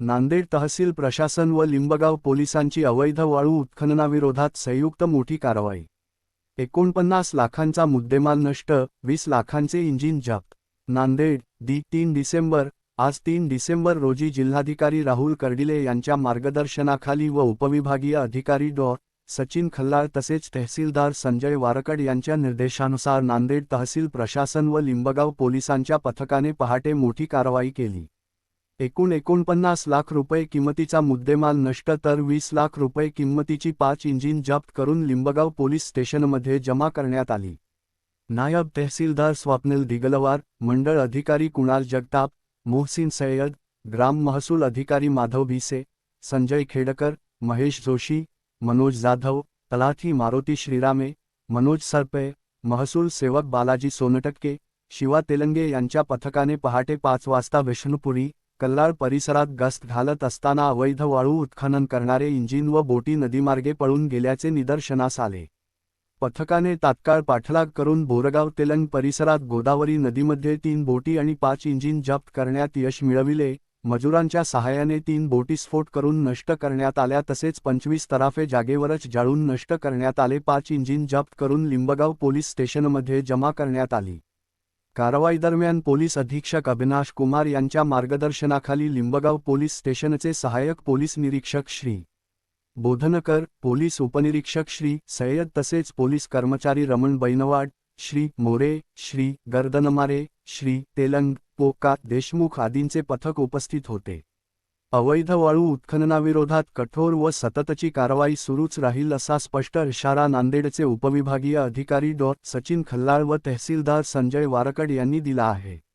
नांदेड तहसील प्रशासन व लिंबगाव पोलिसांची अवैध वाळू उत्खननाविरोधात संयुक्त मोठी कारवाई. एकोणपन्नास लाखांचा मुद्देमाल नष्ट वीस लाखांचे इंजिन जप्त. नांदेड दी तीन डिसेंबर आज तीन डिसेंबर रोजी जिल्हाधिकारी राहुल कर्डिले यांच्या मार्गदर्शनाखाली व उपविभागीय अधिकारी डॉ. सचिन खल्लाळ तसेच तहसीलदार संजय वारकड यांच्या निर्देशानुसार नांदेड तहसील प्रशासन व लिंबगाव पोलिसांच्या पथकाने पहाटे मोठी कारवाई केली. एकूण एकोणपन्नास लाख रुपये किमतीचा मुद्देमाल नष्ट तर वीस लाख रुपये किंमतीची पाच इंजिन जप्त करून लिंबगाव पोलीस स्टेशनमध्ये जमा करण्यात आली. नायब तहसीलदार स्वप्नील दिगलवार मंडळ अधिकारी कुणाल जगताप मोहसिन सय्यद ग्राम महसूल अधिकारी माधव भिसे संजय खेडकर महेश जोशी मनोज जाधव तलाठी मारुती श्रीरामे मनोज सरपे महसूल सेवक बालाजी सोनटक्के शिवा तेलंगे यांच्या पथकाने पहाटे पाच वाजता विष्णुपुरी कल्लाळ परिसरात गस्त घालत असताना अवैध वाळू उत्खनन करणारे इंजिन व बोटी नदीमार्गे पळून गेल्याचे निदर्शनास आले. पथकाने तात्काळ पाठलाग करून बोरगाव तेलंग परिसरात गोदावरी नदीमध्ये तीन बोटी आणि पाच इंजिन जप्त करण्यात यश मिळविले मजुरांच्या सहाय्याने तीन बोटी स्फोट करून नष्ट करण्यात आल्या तसेच पंचवीस तराफे जागेवरच जाळून नष्ट करण्यात आले पाच इंजिन जप्त करून लिंबगाव पोलीस स्टेशनमध्ये जमा करण्यात आली. कारवाईदरम्यान पोलीस अधीक्षक अविनाश कुमार यांच्या मार्गदर्शनाखाली लिंबगाव पोलीस स्टेशनचे सहाय्यक पोलीस निरीक्षक श्री बोधनकर पोलीस उपनिरीक्षक श्री सय्यद तसेच पोलीस कर्मचारी रमण बैनवाड श्री मोरे श्री गर्दनमारे श्री तेलंग पोका देशमुख आदींचे पथक उपस्थित होते. अवैध वाळू उत्खननाविरोधात कठोर व सततची कारवाई सुरूच राहील असा स्पष्ट इशारा नांदेडचे उपविभागीय अधिकारी डॉ. सचिन खल्लाळ व तहसीलदार संजय वारकड यांनी दिला आहे.